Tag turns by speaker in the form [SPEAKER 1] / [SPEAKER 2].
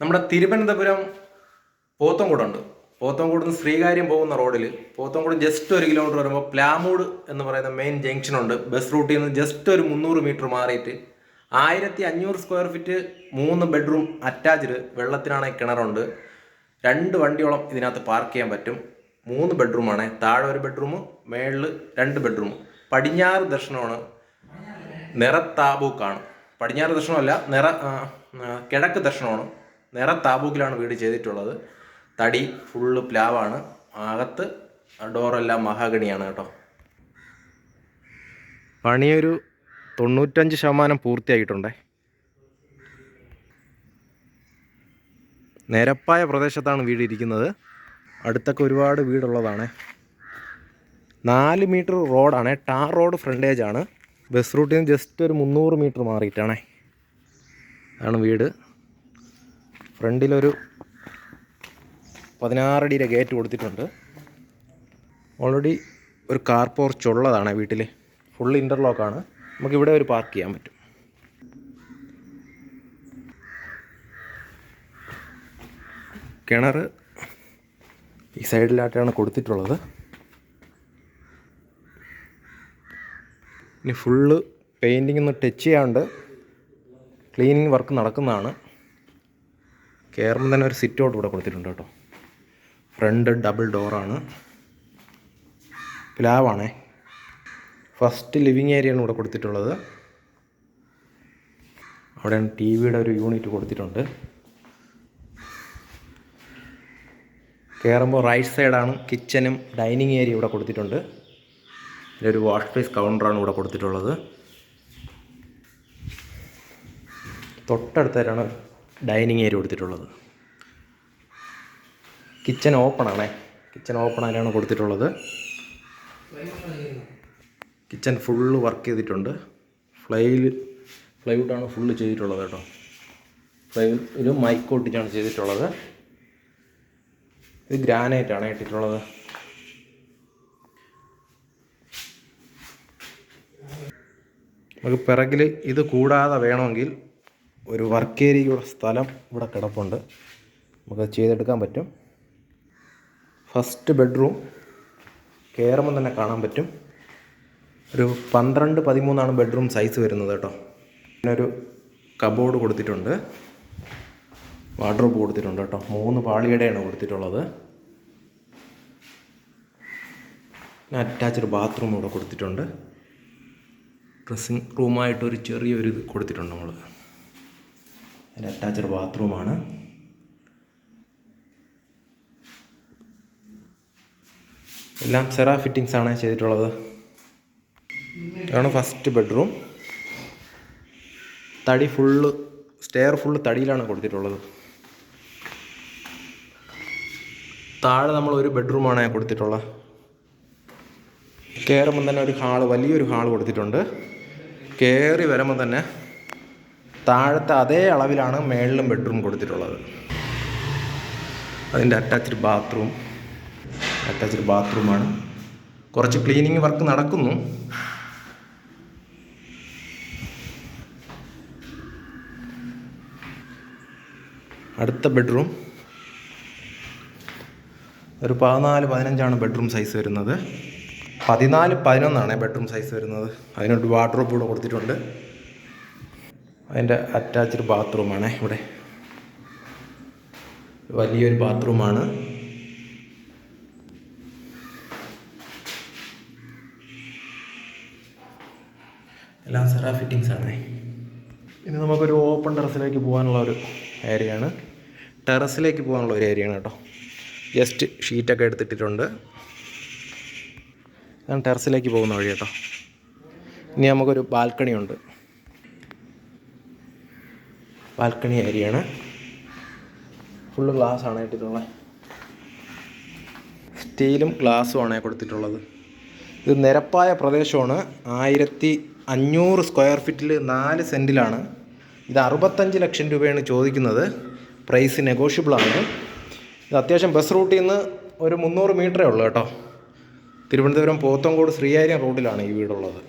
[SPEAKER 1] നമ്മുടെ തിരുവനന്തപുരം പോത്തൻകുടുണ്ട്. പോത്തൻകുട് നിന്ന് ശ്രീകാര്യം പോകുന്ന റോഡിൽ പോത്തൻകുട് ജസ്റ്റ് ഒരു കിലോമീറ്റർ വരുമ്പോൾ പ്ലാമൂട് എന്ന് പറയുന്ന മെയിൻ ജംഗ്ഷനുണ്ട് ബസ് റൂട്ടിൽ നിന്ന് ജസ്റ്റ് ഒരു മുന്നൂറ് മീറ്റർ മാറിയിട്ട് ആയിരത്തി അഞ്ഞൂറ് സ്ക്വയർ ഫീറ്റ് മൂന്ന് ബെഡ്റൂം അറ്റാച്ച്ഡ് വെള്ളത്തിനാണെ കിണറുണ്ട്. രണ്ട് വണ്ടിയോളം ഇതിനകത്ത് പാർക്ക് ചെയ്യാൻ പറ്റും. മൂന്ന് ബെഡ്റൂമാണ് താഴെ ഒരു ബെഡ്റൂം മേളിൽ രണ്ട് ബെഡ്റൂം പടിഞ്ഞാറ് ദർശനമാണ് നിറത്താബൂക്കാണ് പടിഞ്ഞാറ് ദർശനമല്ല നിറ കിഴക്ക് ദർശനമാണ്. നിറത്താബൂക്കിലാണ് വീട് ചെയ്തിട്ടുള്ളത്. തടി ഫുള്ള് പ്ലാവാണ്. അകത്ത് ഡോറെല്ലാം മഹാഗണിയാണ് കേട്ടോ. പണിയൊരു തൊണ്ണൂറ്റഞ്ച് ശതമാനം പൂർത്തിയായിട്ടുണ്ടേ. നിരപ്പായ പ്രദേശത്താണ് വീട് ഇരിക്കുന്നത്. അടുത്തൊക്കെ ഒരുപാട് വീടുള്ളതാണ്. നാല് മീറ്റർ റോഡാണ്. Tar road ഫ്രണ്ടേജാണ്. ബസ് റൂട്ടിൽ നിന്ന് ജസ്റ്റ് ഒരു മുന്നൂറ് മീറ്റർ മാറിയിട്ടാണേ. ആണ് വീട്. ഫ്രണ്ടിലൊരു പതിനാറടിയിലെ ഗേറ്റ് കൊടുത്തിട്ടുണ്ട്. ഓൾറെഡി ഒരു കാർ പോർച്ച് ഉള്ളതാണ് വീട്ടിൽ ഫുൾ ഇന്റർലോക്കാണ് നമുക്കിവിടെ ഒരു പാർക്ക് ചെയ്യാൻ പറ്റും. കിണർ ഈ സൈഡിലായിട്ടാണ് കൊടുത്തിട്ടുള്ളത്. ഇനി ഫുള്ള് പെയിന്റിംഗ് ഒന്ന് ടച്ച് ചെയ്യാണ്ട് ക്ലീനിങ് വർക്ക് നടക്കുന്നതാണ്. കയറുമ്പോൾ തന്നെ ഒരു സിറ്റ് ഔട്ട് ഇവിടെ കൊടുത്തിട്ടുണ്ട് കേട്ടോ. ഫ്രണ്ട് ഡബിൾ ഡോറാണ് പ്ലാവാണേ ഫസ്റ്റ് ലിവിങ് ആണ് ഇവിടെ കൊടുത്തിട്ടുള്ളത്. അവിടെയാണ് ടി വിയുടെ ഒരു യൂണിറ്റ് കൊടുത്തിട്ടുണ്ട്. കയറുമ്പോൾ റൈറ്റ് സൈഡാണ് കിച്ചനും ഡൈനിങ് ഏരിയ ഇവിടെ കൊടുത്തിട്ടുണ്ട്. ഇതിലൊരു വാഷ് പ്ലേസ് കൗണ്ടറാണ് ഇവിടെ കൊടുത്തിട്ടുള്ളത്. തൊട്ടടുത്തായിട്ടാണ് ഡൈനിങ് ഏരിയ കൊടുത്തിട്ടുള്ളത്. കിച്ചൺ ഓപ്പൺ ആണേ കിച്ചൺ ഓപ്പൺ ആയിട്ടാണ് കൊടുത്തിട്ടുള്ളത്. കിച്ചൺ ഫുള്ള് വർക്ക് ചെയ്തിട്ടുണ്ട്. ഫ്ലൈയിൽ ഫ്ലൈവുഡാണ് ഫുള്ള് ചെയ്തിട്ടുള്ളത് കേട്ടോ. ഫ്ലൈവുഡിൽ മൈക്ക് ഒട്ടിച്ചാണ് ചെയ്തിട്ടുള്ളത്. ഇത് ഗ്രാനൈറ്റ് ആണ് ഇട്ടിട്ടുള്ളത്. നമുക്ക് പിറകിൽ ഇത് കൂടാതെ വേണമെങ്കിൽ ഒരു വർക്ക് ഏരിയയുടെ സ്ഥലം ഇവിടെ കിടപ്പുണ്ട്. നമുക്ക് ചെയ്തെടുക്കാൻ പറ്റും. ഫസ്റ്റ് ബെഡ്റൂം കയറുമ്പോൾ തന്നെ കാണാൻ പറ്റും. ഒരു പന്ത്രണ്ട് പതിമൂന്നാണ് ബെഡ്റൂം സൈസ് വരുന്നത് കേട്ടോ. പിന്നെ ഒരു കബോർഡ് കൊടുത്തിട്ടുണ്ട്. വാർഡ്രോബ് കൊടുത്തിട്ടുണ്ട് കേട്ടോ. മൂന്ന് പാളിയുടെയാണ് കൊടുത്തിട്ടുള്ളത്. പിന്നെ അറ്റാച്ച്ഡ് ബാത്റൂം ഇവിടെ കൊടുത്തിട്ടുണ്ട്. ഡ്രസ്സിങ് റൂമായിട്ട് ഒരു ചെറിയൊരു ഇത് കൊടുത്തിട്ടുണ്ട് നമ്മൾ അതിന്റെ അറ്റാച്ച്ഡ് ബാത്റൂമാണ് എല്ലാം സെറ ഫിറ്റിങ്സ് ആണ് ചെയ്തിട്ടുള്ളത്. ഇതാണ് ഫസ്റ്റ് ബെഡ്റൂം തടി ഫുള്ള് സ്റ്റെയർ ഫുള്ള് തടിയിലാണ് കൊടുത്തിട്ടുള്ളത്. താഴെ നമ്മൾ ഒരു ബെഡ്റൂമാണ് കൊടുത്തിട്ടുള്ളത്. കയറുമ്പം തന്നെ ഒരു ഹാൾ വലിയൊരു ഹാൾ കൊടുത്തിട്ടുണ്ട്. കയറി വരുമ്പോൾ തന്നെ താഴത്തെ അതേ അളവിലാണ് മേളിലും ബെഡ്റൂം കൊടുത്തിട്ടുള്ളത്. അതിന്റെ അറ്റാച്ച്ഡ് ബാത്റൂം അറ്റാച്ച്ഡ് ബാത്റൂമാണ് കുറച്ച് ക്ലീനിങ് വർക്ക് നടക്കുന്നു. അടുത്ത ബെഡ്റൂം. ഒരു പതിനാല് പതിനഞ്ചാണ് ബെഡ്റൂം സൈസ് വരുന്നത്. പതിനാല് പതിനൊന്നാണ് ബെഡ്റൂം സൈസ് വരുന്നത്. അതിനൊരു വാർഡ്രോബ് കൂടെ കൊടുത്തിട്ടുണ്ട്. അതിന്റെ അറ്റാച്ച്ഡ് ബാത്റൂമാണ് ഇവിടെ. വലിയൊരു ബാത്റൂമാണ് എല്ലാം സെറാ ഫിറ്റിങ്സ് ആണ്. ഇനി നമുക്കൊരു ഓപ്പൺ ടെറസിലേക്ക് പോകാനുള്ള ഒരു ഏരിയയാണ് ടെറസിലേക്ക് പോകാനുള്ള ഒരു ഏരിയയാണ് കേട്ടോ. ജസ്റ്റ് ഷീറ്റൊക്കെ എടുത്തിട്ടിട്ടുണ്ട്. ഞാൻ ടെറസിലേക്ക് പോകുന്ന വഴി കേട്ടോ. ഇനി നമുക്കൊരു ബാൽക്കണി ഉണ്ട്. ബാൽക്കണി ഏരിയയാണ്. ഫുള്ള് ആണ് ഇട്ടിട്ടുള്ളത്. സ്റ്റീലും ഗ്ലാസ്സുമാണ് കൊടുത്തിട്ടുള്ളത്. ഇത് നിരപ്പായ പ്രദേശമാണ്. ആയിരത്തി അഞ്ഞൂറ് സ്ക്വയർ ഫീറ്റിൽ നാല് സെന്റിലാണ് ഇത് അറുപത്തഞ്ച് ലക്ഷം രൂപയാണ് ചോദിക്കുന്നത്. പ്രൈസ് നെഗോഷ്യബിളാണ് ഇത് അത്യാവശ്യം ബസ് റൂട്ടിൽ നിന്ന് ഒരു മുന്നൂറ് മീറ്ററേ ഉള്ളൂ കേട്ടോ. തിരുവനന്തപുരം പോത്തങ്കോട് ശ്രീകാര്യം റോഡിലാണ് ഈ വീടുള്ളത്.